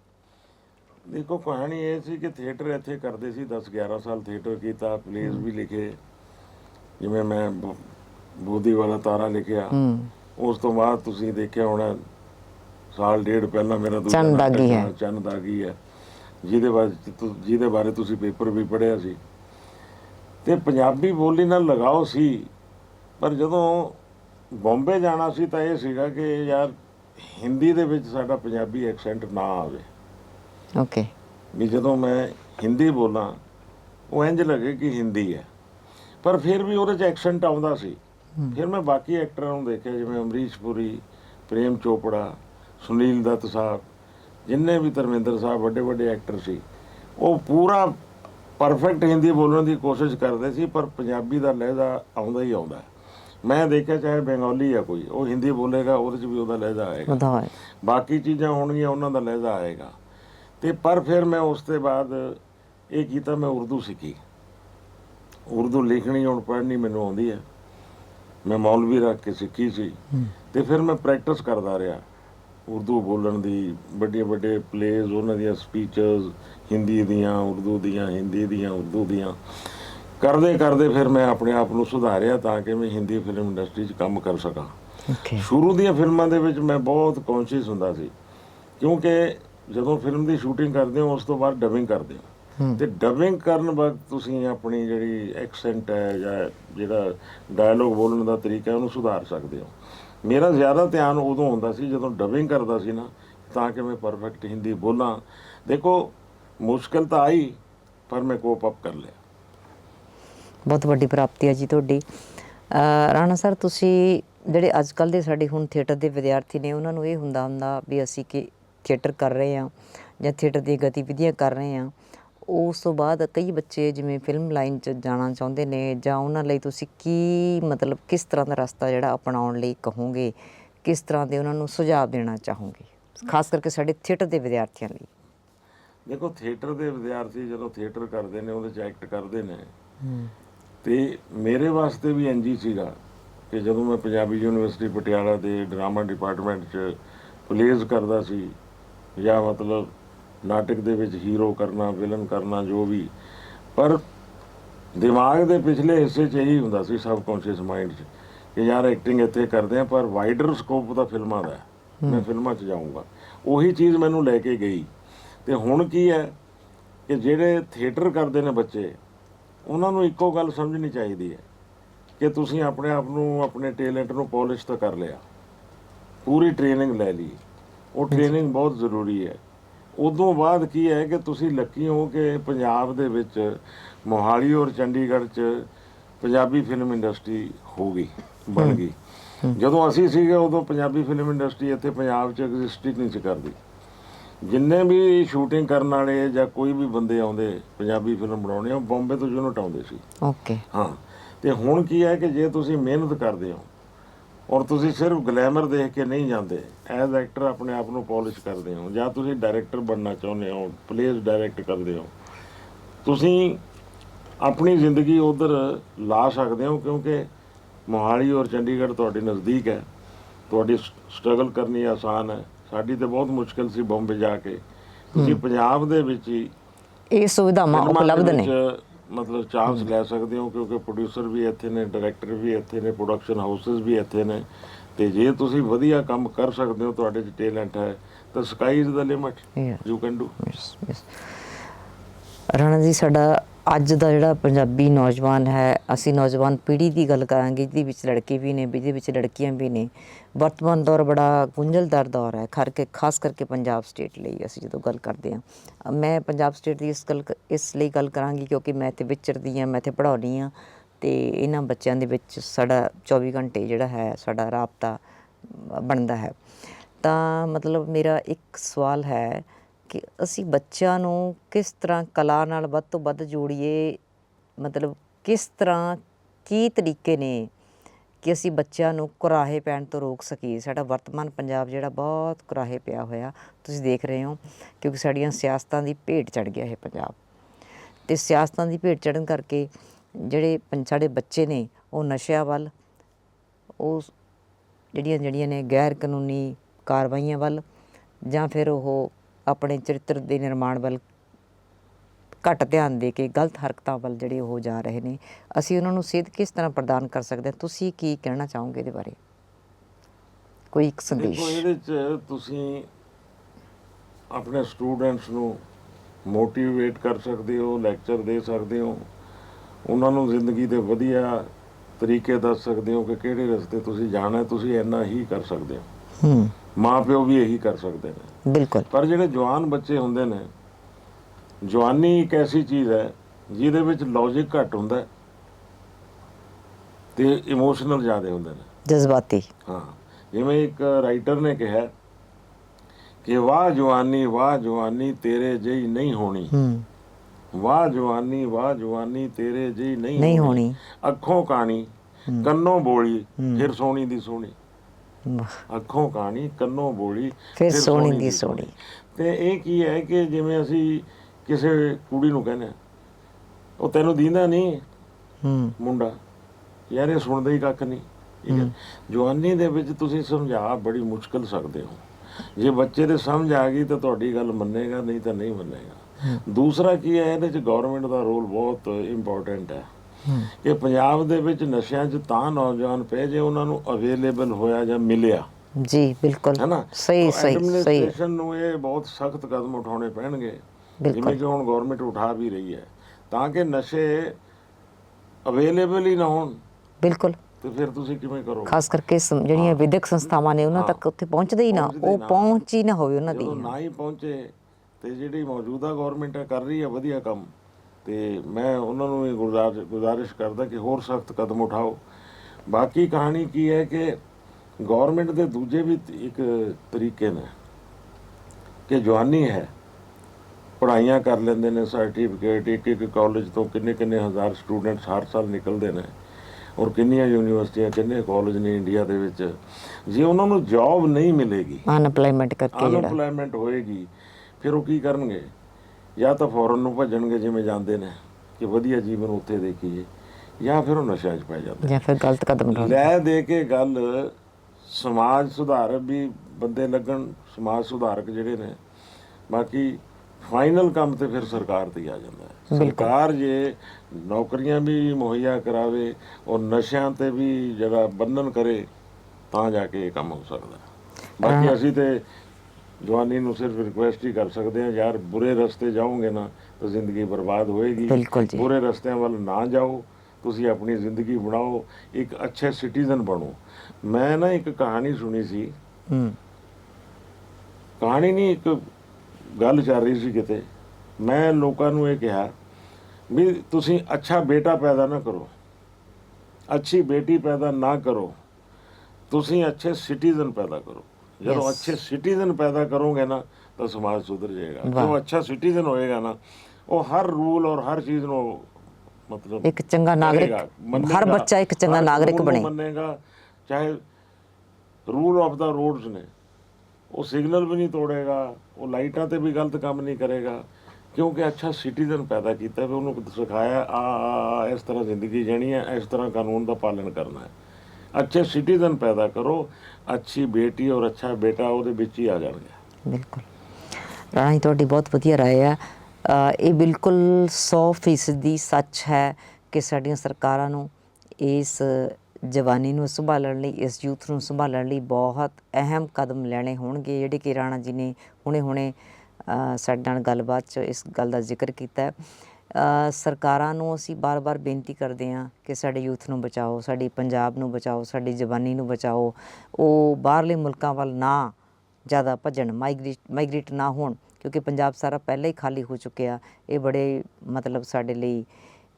ਦੇਖੋ ਕਹਾਣੀ ਇਹ ਸੀ ਕਿ ਥੀਏਟਰ ਇੱਥੇ ਕਰਦੇ ਸੀ 10 11 ਸਾਲ ਥੀਏਟਰ ਕੀਤਾ ਪਲੇਸ ਵੀ ਲਿਖੇ। ਜਿਵੇਂ ਮੈਂ ਬੋਦੀ ਵਾਲਾ ਤਾਰਾ ਲਿਖਿਆ। ਉਸ ਤੋਂ ਬਾਅਦ ਤੁਸੀਂ ਦੇਖਿਆ ਹੋਣਾ ਸਾਲ ਡੇਢ ਪਹਿਲਾਂ ਮੇਰਾ ਦੂਜਾ ਚੰਨ ਦਾਗੀ ਹੈ। ਚੰਨ ਦਾਗੀ ਹੈ। ਜਿਹਦੇ ਬਾਰੇ ਜਿਹਦੇ ਬਾਰੇ ਤੁਸੀਂ ਪੇਪਰ ਵੀ ਪੜ੍ਹਿਆ ਸੀ। ਤੇ ਪੰਜਾਬੀ ਬੋਲੀ ਨਾਲ ਲਗਾਓ ਸੀ ਪਰ ਜਦੋਂ ਬੰਬੇ ਜਾਣਾ ਸੀ ਤਾਂ ਇਹ ਸੀਗਾ ਕਿ ਯਾਰ ਹਿੰਦੀ ਦੇ ਵਿੱਚ ਸਾਡਾ ਪੰਜਾਬੀ ਐਕਸੈਂਟ ਨਾ ਆਵੇ। ਓਕੇ। ਵੀ ਜਦੋਂ ਮੈਂ ਹਿੰਦੀ ਬੋਲਾਂ ਉਹ ਇੰਜ ਲੱਗੇ ਕਿ ਹਿੰਦੀ ਹੈ। ਪਰ ਫਿਰ ਵੀ ਉਹਦੇ 'ਚ ਐਕਸੈਂਟ ਆਉਂਦਾ ਸੀ। ਫਿਰ ਮੈਂ ਬਾਕੀ ਐਕਟਰਾਂ ਨੂੰ ਦੇਖਿਆ ਜਿਵੇਂ ਅਮਰੀਸ਼ ਪੁਰੀ ਪ੍ਰੇਮ ਚੋਪੜਾ ਸੁਨੀਲ ਦੱਤ ਸਾਹਿਬ ਜਿੰਨੇ ਵੀ ਧਰਮਿੰਦਰ ਸਾਹਿਬ ਵੱਡੇ ਵੱਡੇ ਐਕਟਰ ਸੀ ਉਹ ਪੂਰਾ ਪਰਫੈਕਟ ਹਿੰਦੀ ਬੋਲਣ ਦੀ ਕੋਸ਼ਿਸ਼ ਕਰਦੇ ਸੀ ਪਰ ਪੰਜਾਬੀ ਦਾ ਲਹਿਜਾ ਆਉਂਦਾ ਹੀ ਆਉਂਦਾ। ਮੈਂ ਦੇਖਿਆ ਚਾਹੇ ਬੰਗਾਲੀ ਆ ਕੋਈ ਉਹ ਹਿੰਦੀ ਬੋਲੇਗਾ ਉਹਦੇ 'ਚ ਵੀ ਉਹਦਾ ਲਹਿਜਾ ਆਏਗਾ। ਬਾਕੀ ਚੀਜ਼ਾਂ ਹੋਣਗੀਆਂ ਉਹਨਾਂ ਦਾ ਲਹਿਜਾ ਆਏਗਾ। ਤੇ ਪਰ ਫਿਰ ਮੈਂ ਉਸ ਤੋਂ ਬਾਅਦ ਇਹ ਕੀਤਾ ਮੈਂ ਉਰਦੂ ਸਿੱਖੀ। ਉਰਦੂ ਲਿਖਣੀ ਹੁਣ ਪੜ੍ਹਨੀ ਮੈਨੂੰ ਆਉਂਦੀ ਹੈ। ਮੈਂ ਮੌਲਵੀ ਰੱਖ ਕੇ ਸਿੱਖੀ ਸੀ। ਤੇ ਫਿਰ ਮੈਂ ਪ੍ਰੈਕਟਿਸ ਕਰਦਾ ਰਿਹਾ। ਉਰਦੂ ਬੋਲਣ ਦੀ ਵੱਡੇ ਵੱਡੇ ਪਲੇਜ਼ ਉਹਨਾਂ ਦੀਆਂ ਸਪੀਚਸ ਹਿੰਦੀ ਦੀਆਂ ਉਰਦੂ ਦੀਆਂ ਹਿੰਦੀ ਦੀਆਂ ਉਰਦੂ ਦੀਆਂ। ਕਰਦੇ ਕਰਦੇ ਫਿਰ ਮੈਂ ਆਪਣੇ ਆਪ ਨੂੰ ਸੁਧਾਰਿਆ ਤਾਂ ਕਿ ਮੈਂ ਹਿੰਦੀ ਫਿਲਮ ਇੰਡਸਟਰੀ 'ਚ ਕੰਮ ਕਰ ਸਕਾਂ। ਸ਼ੁਰੂ ਦੀਆਂ ਫਿਲਮਾਂ ਦੇ ਵਿੱਚ ਮੈਂ ਬਹੁਤ ਕੌਨਸ਼ੀਅਸ ਹੁੰਦਾ ਸੀ ਕਿਉਂਕਿ ਜਦੋਂ ਫਿਲਮ ਦੀ ਸ਼ੂਟਿੰਗ ਕਰਦੇ ਹੋ ਉਸ ਤੋਂ ਬਾਅਦ ਡਬਿੰਗ ਕਰਦੇ ਹੋ। ਤੇ ਡਬਿੰਗ ਕਰਨ ਵਕਤ ਤੁਸੀਂ ਆਪਣੀ ਜਿਹੜੀ ਐਕਸੈਂਟ ਹੈ ਜਾਂ ਜਿਹੜਾ ਡਾਇਲੋਗ ਬੋਲਣ ਦਾ ਤਰੀਕਾ ਉਹਨੂੰ ਸੁਧਾਰ ਸਕਦੇ ਹੋ। ਮੇਰਾ ਜ਼ਿਆਦਾ ਧਿਆਨ ਉਦੋਂ ਹੁੰਦਾ ਸੀ ਜਦੋਂ ਡਬਿੰਗ ਕਰਦਾ ਸੀ ਨਾ, ਤਾਂ ਕਿ ਮੈਂ ਪਰਫੈਕਟ ਹਿੰਦੀ ਬੋਲਾਂ। ਦੇਖੋ, ਮੁਸ਼ਕਲ ਤਾਂ ਆਈ, ਪਰ ਮੈਂ ਕੋਪ ਅਪ ਕਰ ਲਿਆ। ਬਹੁਤ ਵੱਡੀ ਪ੍ਰਾਪਤੀ ਹੈ ਜੀ ਤੁਹਾਡੀ। ਰਾਣਾ ਸਰ, ਤੁਸੀਂ ਜਿਹੜੇ ਅੱਜ ਕੱਲ ਦੇ ਸਾਡੇ ਹੁਣ ਥੀਏਟਰ ਦੇ ਵਿਦਿਆਰਥੀ ਨੇ, ਉਹਨਾਂ ਨੂੰ ਇਹ ਹੁੰਦਾ ਹੁੰਦਾ ਵੀ ਅਸੀਂ ਕਿ ਥੀਏਟਰ ਕਰ ਰਹੇ ਹਾਂ ਜਾਂ ਥੀਏਟਰ ਦੀਆਂ ਗਤੀਵਿਧੀਆਂ ਕਰ ਰਹੇ ਹਾਂ। ਉਸ ਤੋਂ ਬਾਅਦ ਕਈ ਬੱਚੇ ਜਿਵੇਂ ਫਿਲਮ ਲਾਈਨ 'ਚ ਜਾਣਾ ਚਾਹੁੰਦੇ ਨੇ ਜਾਂ ਉਹਨਾਂ ਲਈ ਤੁਸੀਂ ਕੀ ਮਤਲਬ ਕਿਸ ਤਰ੍ਹਾਂ ਦਾ ਰਸਤਾ ਜਿਹੜਾ ਅਪਣਾਉਣ ਲਈ ਕਹੋਗੇ? ਕਿਸ ਤਰ੍ਹਾਂ ਦੇ ਉਹਨਾਂ ਨੂੰ ਸੁਝਾਅ ਦੇਣਾ ਚਾਹੋਗੇ? ਖਾਸ ਕਰਕੇ ਸਾਡੇ ਥੀਏਟਰ ਦੇ ਵਿਦਿਆਰਥੀਆਂ ਲਈ। ਦੇਖੋ ਥੀਏਟਰ ਦੇ ਵਿਦਿਆਰਥੀ ਜਦੋਂ ਥੀਏਟਰ ਕਰਦੇ ਨੇ ਉਹਦੇ ਚ ਐਕਟ ਕਰਦੇ ਨੇ ਤੇ ਮੇਰੇ ਵਾਸਤੇ ਵੀ ਹੀ ਸੀਗਾ ਕਿ ਜਦੋਂ ਮੈਂ ਪੰਜਾਬੀ ਯੂਨੀਵਰਸਿਟੀ ਪਟਿਆਲਾ ਦੇ ਡਰਾਮਾ ਡਿਪਾਰਟਮੈਂਟ 'ਚ ਪਲੇਜ਼ ਕਰਦਾ ਸੀ ਜਾਂ ਮਤਲਬ ਨਾਟਕ ਦੇ ਵਿੱਚ ਹੀਰੋ ਕਰਨਾ ਵਿਲਨ ਕਰਨਾ ਜੋ ਵੀ। ਪਰ ਦਿਮਾਗ ਦੇ ਪਿਛਲੇ ਹਿੱਸੇ 'ਚ ਇਹੀ ਹੁੰਦਾ ਸੀ ਸਬਕੌਂਸ਼ੀਅਸ ਮਾਈਂਡ 'ਚ ਕਿ ਯਾਰ ਐਕਟਿੰਗ ਇੱਥੇ ਕਰਦੇ ਆ ਪਰ ਵਾਈਡਰ ਸਕੋਪ ਦਾ ਫਿਲਮਾਂ ਦਾ। ਮੈਂ ਫਿਲਮਾਂ 'ਚ ਜਾਊਂਗਾ। ਉਹੀ ਚੀਜ਼ ਮੈਨੂੰ ਲੈ ਕੇ ਗਈ। ਤੇ ਹੁਣ ਕੀ ਹੈ ਕਿ ਜਿਹੜੇ ਥੀਏਟਰ ਕਰਦੇ ਨੇ ਬੱਚੇ ਉਹਨਾਂ ਨੂੰ ਇੱਕੋ ਗੱਲ ਸਮਝਣੀ ਚਾਹੀਦੀ ਹੈ ਕਿ ਤੁਸੀਂ ਆਪਣੇ ਆਪ ਨੂੰ ਆਪਣੇ ਟੈਲੈਂਟ ਨੂੰ ਪਾਲਿਸ਼ ਤਾਂ ਕਰ ਲਿਆ। ਪੂਰੀ ਟ੍ਰੇਨਿੰਗ ਲੈ ਲਈ। ਉਹ ਟ੍ਰੇਨਿੰਗ ਬਹੁਤ ਜ਼ਰੂਰੀ ਹੈ। ਉਦੋਂ ਬਾਅਦ ਕੀ ਹੈ ਕਿ ਤੁਸੀਂ ਲੱਕੀ ਹੋ ਕਿ ਪੰਜਾਬ ਦੇ ਵਿੱਚ ਮੋਹਾਲੀ ਔਰ ਚੰਡੀਗੜ੍ਹ 'ਚ ਪੰਜਾਬੀ ਫਿਲਮ ਇੰਡਸਟਰੀ ਹੋ ਗਈ ਬਣ ਗਈ। ਜਦੋਂ ਅਸੀਂ ਸੀਗੇ ਉਦੋਂ ਪੰਜਾਬੀ ਫਿਲਮ ਇੰਡਸਟਰੀ ਇੱਥੇ ਪੰਜਾਬ 'ਚ ਐਗਜ਼ਿਸਟ ਹੀ ਨਹੀਂ ਸੀ ਕਰਦੀ। ਜਿੰਨੇ ਵੀ ਸ਼ੂਟਿੰਗ ਕਰਨ ਵਾਲੇ ਜਾਂ ਕੋਈ ਵੀ ਬੰਦੇ ਆਉਂਦੇ ਪੰਜਾਬੀ ਫਿਲਮ ਬਣਾਉਣੇ ਉਹ ਬੰਬੇ ਤੋਂ ਯੂਨਿਟ ਆਉਂਦੇ ਸੀ। ਓਕੇ ਹਾਂ ਤੇ ਹੁਣ ਕੀ ਹੈ ਕਿ ਜੇ ਤੁਸੀਂ ਮਿਹਨਤ ਕਰਦੇ ਹੋ ਔਰ ਤੁਸੀਂ ਸਿਰਫ ਗਲੈਮਰ ਦੇਖ ਕੇ ਨਹੀਂ ਜਾਂਦੇ। ਐਜ਼ ਐਕਟਰ ਆਪਣੇ ਆਪ ਨੂੰ ਪਾਲਿਸ਼ ਕਰਦੇ ਹੋ। ਜਾਂ ਤੁਸੀਂ ਡਾਇਰੈਕਟਰ ਬਣਨਾ ਚਾਹੁੰਦੇ ਹੋ ਪਲੇਸ ਡਾਇਰੈਕਟ ਕਰਦੇ ਹੋ। ਤੁਸੀਂ ਆਪਣੀ ਜ਼ਿੰਦਗੀ ਉਧਰ ਲਾ ਸਕਦੇ ਹੋ ਕਿਉਂਕਿ ਮੋਹਾਲੀ ਔਰ ਚੰਡੀਗੜ੍ਹ ਤੁਹਾਡੇ ਨਜ਼ਦੀਕ ਹੈ। ਤੁਹਾਡੀ ਸਟਰਗਲ ਕਰਨੀ ਆਸਾਨ ਹੈ। ਸਾਡੀ ਤੇ ਬਹੁਤ ਮੁਸ਼ਕਲ ਸੀ ਬੰਬੇ ਜਾ ਕੇ। ਤੁਸੀਂ ਪੰਜਾਬ ਦੇ ਵਿੱਚ ਹੀ ਇਹ ਸੁਵਿਧਾਵਾਂ ਉਪਲਬਧ ਨੇ। ਮਤਲਬ ਚਾਂਸ ਲੈ ਸਕਦੇ ਹੋ ਕਿਉਂਕਿ ਪ੍ਰੋਡਿਊਸਰ ਵੀ ਇੱਥੇ ਨੇ ਡਾਇਰੈਕਟਰ ਵੀ ਇੱਥੇ ਨੇ ਪ੍ਰੋਡਕਸ਼ਨ ਹਾਊਸਸ ਵੀ ਇੱਥੇ ਨੇ ਤੇ ਜੇ ਤੁਸੀਂ ਵਧੀਆ ਕੰਮ ਕਰ ਸਕਦੇ ਹੋ ਤੁਹਾਡੇ 'ਚ ਟੈਲੈਂਟ ਹੈ ਤਾਂ sky is the limit. You can do. Rana ji ਸਾਡਾ ਅੱਜ ਦਾ ਜਿਹੜਾ ਪੰਜਾਬੀ ਨੌਜਵਾਨ ਹੈ, ਅਸੀਂ ਨੌਜਵਾਨ ਪੀੜ੍ਹੀ ਦੀ ਗੱਲ ਕਰਾਂਗੇ, ਜਿਹਦੇ ਵਿੱਚ ਲੜਕੇ ਵੀ ਨੇ, ਜਿਹਦੇ ਵਿੱਚ ਲੜਕੀਆਂ ਵੀ ਨੇ, ਵਰਤਮਾਨ ਦੌਰ ਬੜਾ ਗੁੰਝਲਦਾਰ ਦੌਰ ਹੈ, ਖਰ ਕੇ, ਖਾਸ ਕਰਕੇ ਪੰਜਾਬ ਸਟੇਟ ਲਈ ਅਸੀਂ ਜਦੋਂ ਗੱਲ ਕਰਦੇ ਹਾਂ। ਮੈਂ ਪੰਜਾਬ ਸਟੇਟ ਦੀ ਇਸ ਗੱਲ ਕ- ਇਸ ਲਈ ਗੱਲ ਕਰਾਂਗੀ ਕਿਉਂਕਿ ਮੈਂ ਇੱਥੇ ਵਿਚਰਦੀ ਹਾਂ, ਮੈਂ ਇੱਥੇ ਪੜ੍ਹਾਉਂਦੀ ਹਾਂ ਤੇ ਇਹਨਾਂ ਬੱਚਿਆਂ ਦੇ ਵਿੱਚ ਸਾਡਾ 24 ਘੰਟੇ ਜਿਹੜਾ ਹੈ, ਸਾਡਾ ਰਾਬਤਾ ਬਣਦਾ ਹੈ। ਤਾਂ ਮਤਲਬ ਮੇਰਾ ਇੱਕ ਸਵਾਲ ਹੈ ਕਿ ਅਸੀਂ ਬੱਚਿਆਂ ਨੂੰ ਕਿਸ ਤਰ੍ਹਾਂ ਕਲਾ ਨਾਲ ਵੱਧ ਤੋਂ ਵੱਧ ਜੋੜੀਏ, ਮਤਲਬ ਕਿਸ ਤਰ੍ਹਾਂ, ਕੀ ਤਰੀਕੇ ਨੇ ਕਿ ਅਸੀਂ ਬੱਚਿਆਂ ਨੂੰ ਕੁਰਾਹੇ ਪੈਣ ਤੋਂ ਰੋਕ ਸਕੀਏ? ਸਾਡਾ ਵਰਤਮਾਨ ਪੰਜਾਬ ਜਿਹੜਾ ਬਹੁਤ ਕੁਰਾਹੇ ਪਿਆ ਹੋਇਆ, ਤੁਸੀਂ ਦੇਖ ਰਹੇ ਹੋ, ਕਿਉਂਕਿ ਸਾਡੀਆਂ ਸਿਆਸਤਾਂ ਦੀ ਭੇਟ ਚੜ ਗਿਆ ਹੈ ਪੰਜਾਬ। ਤੇ ਸਿਆਸਤਾਂ ਦੀ ਭੇਟ ਚੜਨ ਕਰਕੇ ਜਿਹੜੇ ਪੰ- ਸਾਡੇ ਬੱਚੇ ਨੇ, ਉਹ ਨਸ਼ਿਆਂ ਵੱਲ, ਉਹ ਜਿਹੜੀਆਂ ਜਿਹੜੀਆਂ ਨੇ ਗੈਰ ਕਾਨੂੰਨੀ ਕਾਰਵਾਈਆਂ ਵੱਲ ਜਾਂ ਫਿਰ ਉਹ ਆਪਣੇ ਚਰਿੱਤਰ ਦੇ ਨਿਰਮਾਣ ਵੱਲ ਘੱਟ ਧਿਆਨ ਦੇ ਕੇ ਗਲਤ ਹਰਕਤਾਂ ਵੱਲ ਜਿਹੜੇ ਉਹ ਜਾ ਰਹੇ ਨੇ ਅਸੀਂ ਉਹਨਾਂ ਨੂੰ ਸੇਧ ਕਿਸ ਤਰ੍ਹਾਂ ਪ੍ਰਦਾਨ ਕਰ ਸਕਦੇ ਹਾਂ? ਤੁਸੀਂ ਕੀ ਕਹਿਣਾ ਚਾਹੋਗੇ ਇਹਦੇ ਬਾਰੇ? ਕੋਈ ਇੱਕ ਸੰਦੇਸ਼। ਦੇਖੋ ਇਹਦੇ 'ਚ ਤੁਸੀਂ ਆਪਣੇ ਸਟੂਡੈਂਟਸ ਨੂੰ ਮੋਟੀਵੇਟ ਕਰ ਸਕਦੇ ਹੋ ਲੈਕਚਰ ਦੇ ਸਕਦੇ ਹੋ ਉਹਨਾਂ ਨੂੰ ਜ਼ਿੰਦਗੀ ਦੇ ਵਧੀਆ ਤਰੀਕੇ ਦੱਸ ਸਕਦੇ ਹੋ ਕਿ ਕਿਹੜੇ ਰਸਤੇ ਤੁਸੀਂ ਜਾਣਾ ਹੈ, ਤੁਸੀਂ ਇੰਨਾ ਹੀ ਕਰ ਸਕਦੇ ਹੋ। ਹੂੰ। ਮਾਪਿਓ ਵੀ ਇਹੀ ਕਰ ਸਕਦੇ ਨੇ। ਬਿਲਕੁਲ। ਪਰ ਜਿਹੜੇ ਜਵਾਨ ਬੱਚੇ ਹੁੰਦੇ ਨੇ ਜਵਾਨੀ ਇੱਕ ਐਸੀ ਚੀਜ਼ ਹੈ ਜਿਹਦੇ ਵਿੱਚ ਲੌਜੀਕ ਘੱਟ ਹੁੰਦਾ ਹੈ ਤੇ ਇਮੋਸ਼ਨਲ ਜ਼ਿਆਦਾ ਹੁੰਦੇ ਨੇ। ਜਜ਼ਬਾਤੀ। ਹਾਂ ਜਿਵੇਂ ਇੱਕ ਰਾਈਟਰ ਨੇ ਕਿਹਾ ਕਿ ਵਾਹ ਜਵਾਨੀ ਵਾਹ ਜਵਾਨੀ ਤੇਰੇ ਜਿਹੀ ਨਹੀਂ ਹੋਣੀ। ਹੂੰ। ਵਾਹ ਜਵਾਨੀ ਵਾਹ ਜਵਾਨੀ ਤੇਰੇ ਜਿਹੀ ਨਹੀਂ ਨਹੀਂ ਹੋਣੀ। ਅੱਖੋਂ ਕਾਣੀ ਕੰਨੋਂ ਬੋਲੀ ਫਿਰ ਸੋਹਣੀ ਦੀ ਸੋਹਣੀ ਅੱਖੋਂ ਕਾਣੀ ਕੰਨੋਂ ਬੋਲੀ ਫਿਰ ਸੋਹਣੀ ਦੀ ਸੋਹਣੀ। ਤੇ ਇਹ ਕੀ ਹੈ ਕਿ ਜਿਵੇਂ ਅਸੀਂ ਕਿਸੇ ਕੁੜੀ ਨੂੰ ਕਹਿੰਦੇ ਉਹ ਤੈਨੂੰ ਦੀਂਦਾ ਨਹੀਂ ਹੂੰ। ਮੁੰਡਾ। ਯਾਰ ਇਹ ਸੁਣਦਾ ਹੀ ਕੱਖ ਨਹੀਂ ਠੀਕ ਹੈ। ਜਵਾਨੀ ਦੇ ਵਿੱਚ ਤੁਸੀਂ ਸਮਝਾ ਬੜੀ ਮੁਸ਼ਕਲ ਸਕਦੇ ਹੋ। ਜੇ ਬੱਚੇ ਦੇ ਸਮਝ ਆ ਗਈ ਤਾਂ ਤੁਹਾਡੀ ਗੱਲ ਮੰਨੇਗਾ ਨਹੀਂ ਤਾਂ ਨਹੀਂ ਮੰਨੇਗਾ। ਦੂਸਰਾ ਕੀ ਹੈ ਇਹਦੇ ਚ ਗਵਰਨਮੈਂਟ ਦਾ ਰੋਲ ਬਹੁਤ ਇੰਪੋਰਟੈਂਟ ਹੈ। ਕਿ ਪੰਜਾਬ ਦੇ ਵਿੱਚ ਨਸ਼ਿਆਂ 'ਚ ਤਾਂ ਨੌਜਵਾਨ ਪਏ ਜੇ ਉਹਨਾਂ ਨੂੰ ਅਵੇਲੇਬਲ ਹੋਇਆ ਜਾਂ ਮਿਲਿਆ। ਜੀ ਬਿਲਕੁਲ। ਹੈ ਨਾ? ਸਹੀ ਸਹੀ ਸਹੀ। ਐਡਮਿਨਿਸਟ੍ਰੇਸ਼ਨ ਨੂੰ ਇਹ ਬਹੁਤ ਸਖਤ ਕਦਮ ਉਠਾਉਣੇ ਪੈਣਗੇ। ਜਿਵੇਂ ਕਿ ਹੁਣ ਗਵਰਨਮੈਂਟ ਉਠਾ ਵੀ ਰਹੀ ਹੈ। ਤਾਂ ਕਿ ਨਸ਼ੇ ਅਵੇਲੇਬਲ ਹੀ ਨਾ ਹੋਣ। ਬਿਲਕੁਲ। ਤੇ ਫਿਰ ਤੁਸੀਂ ਕਿਵੇਂ ਕਰੋਗੇ? ਖਾਸ ਕਰਕੇ ਜਿਹੜੀਆਂ ਵਿਦਿਅਕ ਸੰਸਥਾਵਾਂ ਨੇ ਉਹਨਾਂ ਤੱਕ ਉੱਥੇ ਪਹੁੰਚਦੇ ਹੀ ਨਾ। ਉਹ। ਪਹੁੰਚ ਹੀ ਨਾ ਹੋਵੇ ਉਹਨਾਂ ਦੀ। ਨਾ ਹੀ ਪਹੁੰਚੇ ਤੇ ਜਿਹੜੀ ਮੌਜੂਦਾ ਗਵਰਨਮੈਂਟ ਕਰ ਰਹੀ ਹੈ ਵਧੀਆ ਕੰਮ। ਤੇ ਮੈਂ ਉਹਨਾਂ ਨੂੰ ਇਹ ਗੁਜ਼ਾਰ- ਗੁਜ਼ਾਰਿਸ਼ ਕਰਦਾ ਕਿ ਹੋਰ ਸਖਤ ਕਦਮ ਉਠਾਓ। ਬਾਕੀ ਕਹਾਣੀ ਕੀ ਹੈ ਕਿ ਗਵਰਨਮੈਂਟ ਦੇ ਦੂਜੇ ਵੀ ਇੱਕ ਤਰੀਕੇ ਨੇ ਕਿ ਜਵਾਨੀ ਹੈ ਪੜ੍ਹਾਈਆਂ ਕਰ ਲੈਂਦੇ ਨੇ ਸਰਟੀਫਿਕੇਟ ਇੱਕ ਇੱਕ ਕਾਲਜ ਤੋਂ ਕਿੰਨੇ ਕਿੰਨੇ ਹਜ਼ਾਰ ਸਟੂਡੈਂਟਸ ਹਰ ਸਾਲ ਨਿਕਲਦੇ ਨੇ ਔਰ ਕਿੰਨੀਆਂ ਯੂਨੀਵਰਸਿਟੀਆਂ ਕਿੰਨੇ ਕਾਲਜ ਨੇ ਇੰਡੀਆ ਦੇ ਵਿੱਚ। ਜੇ ਉਹਨਾਂ ਨੂੰ ਜੌਬ ਨਹੀਂ ਮਿਲੇਗੀ ਅਨਪਲਾਈਮੈਂਟ ਕਰਕੇ ਜਿਹੜਾ। ਅਨਪਲਾਈਮੈਂਟ ਹੋਏਗੀ ਫਿਰ ਉਹ ਕੀ ਕਰਨਗੇ? ਜਾਂ ਤਾਂ ਫੌਰਨ ਨੂੰ ਭੱਜਣਗੇ ਜਿਵੇਂ ਜਾਂਦੇ ਨੇ ਕਿ ਵਧੀਆ ਜੀਵਨ ਉੱਥੇ ਦੇਖੀਏ ਜਾਂ ਫਿਰ ਉਹ ਨਸ਼ਿਆਂ 'ਚ ਪੈ ਜਾਂਦੇ ਜਾਂ ਫਿਰ ਗਲਤ ਕਦਮ ਉਠਾਉਂਦੇ। ਲੈ ਦੇ ਕੇ ਗੱਲ ਸਮਾਜ ਸੁਧਾਰਕ ਵੀ ਬੰਦੇ ਲੱਗਣ ਸਮਾਜ ਸੁਧਾਰਕ ਜਿਹੜੇ ਨੇ ਬਾਕੀ ਫਾਈਨਲ ਕੰਮ ਤੇ ਫਿਰ ਸਰਕਾਰ ਤੇ ਆ ਜਾਂਦਾ ਹੈ। ਸਰਕਾਰ ਜੇ ਨੌਕਰੀਆਂ ਵੀ ਮੁਹੱਈਆ ਕਰਾਵੇ ਔਰ ਨਸ਼ਿਆਂ ਤੇ ਵੀ ਜਿਹੜਾ ਬੰਧਨ ਕਰੇ ਤਾਂ ਜਾ ਕੇ ਇਹ ਕੰਮ ਹੋ ਸਕਦਾ। ਬਾਕੀ ਅਸੀਂ ਤੇ ਜਵਾਨੀ ਨੂੰ ਸਿਰਫ ਰਿਕੁਐਸਟ ਹੀ ਕਰ ਸਕਦੇ ਹਾਂ ਯਾਰ ਬੁਰੇ ਰਸਤੇ ਜਾਓਗੇ ਨਾ ਤਾਂ ਜ਼ਿੰਦਗੀ ਬਰਬਾਦ ਹੋਏਗੀ। ਬਿਲਕੁਲ ਜੀ। ਬੁਰੇ ਰਸਤਿਆਂ ਵੱਲ ਨਾ ਜਾਓ ਤੁਸੀਂ ਆਪਣੀ ਜ਼ਿੰਦਗੀ ਬਣਾਓ ਇੱਕ ਅੱਛੇ ਸਿਟੀਜ਼ਨ ਬਣੋ। ਮੈਂ ਨਾ ਇੱਕ ਕਹਾਣੀ ਸੁਣੀ ਸੀ। ਹੂੰ। ਕਹਾਣੀ ਨਹੀਂ ਇੱਕ ਗੱਲ ਚੱਲ ਰਹੀ ਸੀ ਕਿਤੇ। ਮੈਂ ਲੋਕਾਂ ਨੂੰ ਇਹ ਕਿਹਾ ਵੀ ਤੁਸੀਂ ਅੱਛਾ ਬੇਟਾ ਪੈਦਾ ਨਾ ਕਰੋ। ਅੱਛੀ ਬੇਟੀ ਪੈਦਾ ਨਾ ਕਰੋ। ਤੁਸੀਂ ਅੱਛੇ ਸਿਟੀਜ਼ਨ ਪੈਦਾ ਕਰੋ। ਜਦੋਂ. ਅੱਛੇ ਸਿਟੀਜ਼ਨ ਪੈਦਾ ਕਰੋਗੇ ਨਾ ਤਾਂ ਸਮਾਜ ਸੁਧਰ ਜਾਏਗਾ। ਜੋ ਅੱਛਾ ਸਿਟੀਜ਼ਨ ਹੋਏਗਾ ਨਾ ਉਹ ਹਰ ਰੂਲ ਔਰ ਹਰ ਚੀਜ਼ ਨੂੰ ਮਤਲਬ ਇੱਕ ਚੰਗਾ ਨਾਗਰਿਕ ਹਰ ਬੱਚਾ ਇੱਕ ਚੰਗਾ ਨਾਗਰਿਕ ਬਣੇ। ਮੰਨੇਗਾ ਚਾਹੇ ਰੂਲ ਆਫ ਦਾ ਰੋਡਸ ਨੇ। ਉਹ ਸਿਗਨਲ ਵੀ ਨਹੀਂ ਤੋੜੇਗਾ ਉਹ ਲਾਈਟਾਂ ਤੇ ਵੀ ਗਲਤ ਕੰਮ ਨਹੀਂ ਕਰੇਗਾ ਕਿਉਂਕਿ ਅੱਛਾ ਸਿਟੀਜ਼ਨ ਪੈਦਾ ਕੀਤਾ ਵੀ ਉਹਨੂੰ ਸਿਖਾਇਆ ਆ, ਇਸ ਤਰ੍ਹਾਂ ਜ਼ਿੰਦਗੀ ਜਣੀ ਹੈ ਇਸ ਤਰ੍ਹਾਂ ਕਾਨੂੰਨ ਦਾ ਪਾਲਣ ਕਰਨਾ ਹੈ। ਅੱਛੇ ਸਿਟੀਜ਼ਨ ਪੈਦਾ ਕਰੋ ਅੱਛੀ ਬੇਟੀ ਔਰ ਅੱਛਾ ਬੇਟਾ ਉਹਦੇ ਵਿੱਚ ਹੀ ਆ ਜਾਣਗੇ। ਬਿਲਕੁਲ। ਰਾਣੀ ਤੁਹਾਡੀ ਬਹੁਤ ਵਧੀਆ ਰਾਏ ਆ। ਇਹ ਬਿਲਕੁਲ 100% ਦੀ ਸੱਚ ਹੈ ਕਿ ਸਾਡੀਆਂ ਸਰਕਾਰਾਂ ਨੂੰ ਇਸ ਜਵਾਨੀ ਨੂੰ ਸੰਭਾਲਣ ਲਈ, ਇਸ ਯੂਥ ਨੂੰ ਸੰਭਾਲਣ ਲਈ ਬਹੁਤ ਅਹਿਮ ਕਦਮ ਲੈਣੇ ਹੋਣਗੇ। ਜਿਹੜੇ ਕਿ ਰਾਣਾ ਜੀ ਨੇ ਹੁਣੇ-ਹੁਣੇ ਸਾਡੇ ਨਾਲ ਗੱਲਬਾਤ 'ਚ ਇਸ ਗੱਲ ਦਾ ਜ਼ਿਕਰ ਕੀਤਾ ਹੈ। ਸਰਕਾਰਾਂ ਨੂੰ ਅਸੀਂ ਬਾਰ-ਬਾਰ ਬੇਨਤੀ ਕਰਦੇ ਹਾਂ ਕਿ ਸਾਡੇ ਯੂਥ ਨੂੰ ਬਚਾਓ, ਸਾਡੀ ਪੰਜਾਬ ਨੂੰ ਬਚਾਓ, ਸਾਡੀ ਜਵਾਨੀ ਨੂੰ ਬਚਾਓ। ਉਹ ਬਾਹਰਲੇ ਮੁਲਕਾਂ ਵੱਲ ਨਾ ਜ਼ਿਆਦਾ ਭੱਜਣ ਮਾਈਗ੍ਰੇਟ ਮਾਈਗ੍ਰੇਟ ਨਾ ਹੋਣ, ਕਿਉਂਕਿ ਪੰਜਾਬ ਸਾਰਾ ਪਹਿਲਾਂ ਹੀ ਖਾਲੀ ਹੋ ਚੁੱਕਿਆ। ਇਹ ਬੜੇ ਮਤਲਬ ਸਾਡੇ ਲਈ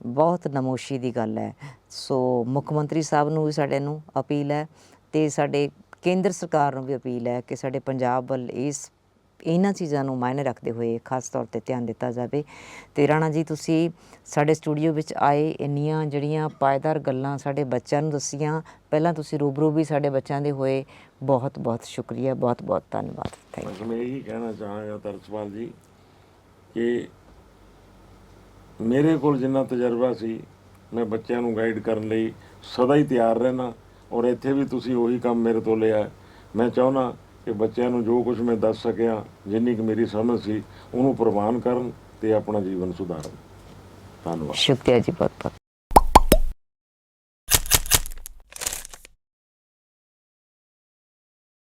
ਬਹੁਤ ਨਮੋਸ਼ੀ ਦੀ ਗੱਲ ਹੈ। ਸੋ ਮੁੱਖ ਮੰਤਰੀ ਸਾਹਿਬ ਨੂੰ ਵੀ ਸਾਡੇ ਨੂੰ ਅਪੀਲ ਹੈ ਤੇ ਸਾਡੇ ਕੇਂਦਰ ਸਰਕਾਰ ਨੂੰ ਵੀ ਅਪੀਲ ਹੈ ਕਿ ਸਾਡੇ ਪੰਜਾਬ ਵੱਲ ਇਸ ਇਹਨਾਂ ਚੀਜ਼ਾਂ ਨੂੰ ਮਾਇਨੇ ਰੱਖਦੇ ਹੋਏ ਖਾਸ ਤੌਰ ਤੇ ਧਿਆਨ ਦਿੱਤਾ ਜਾਵੇ। ਤੇ ਰਾਣਾ ਜੀ, ਤੁਸੀਂ ਸਾਡੇ ਸਟੂਡੀਓ ਵਿੱਚ ਆਏ, ਇੰਨੀਆਂ ਜਿਹੜੀਆਂ ਪਾਇਦਾਰ ਗੱਲਾਂ ਸਾਡੇ ਬੱਚਿਆਂ ਨੂੰ ਦੱਸੀਆਂ। ਪਹਿਲਾਂ ਤੁਸੀਂ ਰੂਬਰੂ ਵੀ ਸਾਡੇ ਬੱਚਿਆਂ ਦੇ ਹੋਏ। ਬਹੁਤ ਬਹੁਤ ਸ਼ੁਕਰੀਆ, ਬਹੁਤ ਬਹੁਤ ਧੰਨਵਾਦ। ਥੈਂਕ ਯੂ ਮੈਂ ਇਹੀ ਕਹਿਣਾ ਚਾਹਾਂਗਾ ਤਰਸਪਾਲ ਜੀ ਕਿ ਮੇਰੇ ਕੋਲ ਜਿੰਨਾ ਤਜਰਬਾ ਸੀ, ਮੈਂ ਬੱਚਿਆਂ ਨੂੰ ਗਾਈਡ ਕਰਨ ਲਈ ਸਦਾ ਹੀ ਤਿਆਰ ਰਹਿਣਾ ਔਰ ਇੱਥੇ ਵੀ ਤੁਸੀਂ ਉਹੀ ਕੰਮ ਮੇਰੇ ਤੋਂ ਲਿਆ। ਮੈਂ ਚਾਹੁੰਦਾ ਕਿ ਬੱਚਿਆਂ ਨੂੰ ਜੋ ਕੁਝ ਮੈਂ ਦੱਸ ਸਕਿਆ, ਜਿੰਨੀ ਕਿ ਮੇਰੀ ਸਮਝ ਸੀ, ਉਹਨੂੰ ਪ੍ਰਵਾਨ ਕਰਨ ਤੇ ਆਪਣਾ ਜੀਵਨ ਸੁਧਾਰਨ। ਧੰਨਵਾਦ। ਸ਼ੁਕਰੀਆ ਜੀ ਬਹੁਤ ਬਹੁਤ